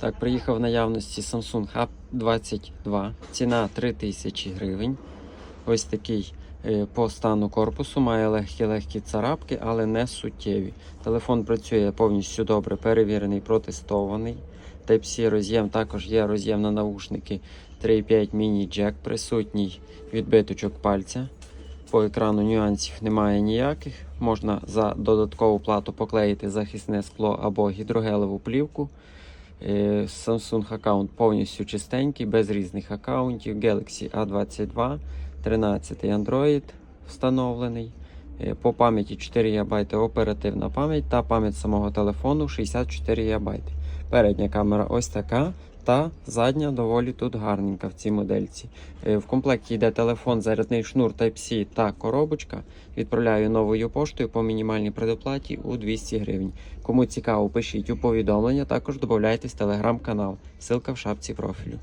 Так, приїхав в наявності Samsung Hub 22. Ціна 3000 гривень. Ось такий е, по стану корпусу, має легкі-легкі царапки, але не суттєві. Телефон працює повністю добре, перевірений, протестований. Type-C роз'єм також є роз'єм на наушники 3.5 міні джек, присутній відбиточок пальця. По екрану нюансів немає ніяких. Можна за додаткову плату поклеїти захисне скло або гідрогелеву плівку. Е, Samsung аккаунт повністю чистенький, без різних аккаунтів. Galaxy A22, 13 Android встановлений. Е, По пам'яті 4 ГБ оперативна пам'ять та пам'ять самого телефону 64 ГБ. Передня камера ось така. Та задня доволі тут гарненька в цій модельці. Е, В комплекті йде телефон, зарядний шнур Type-C та коробочка. Відправляю новою поштою по мінімальній предоплаті у 200 гривень. Кому цікаво, пишіть у повідомлення, також додайтесь в телеграм-канал. Ссылка в шапці профілю.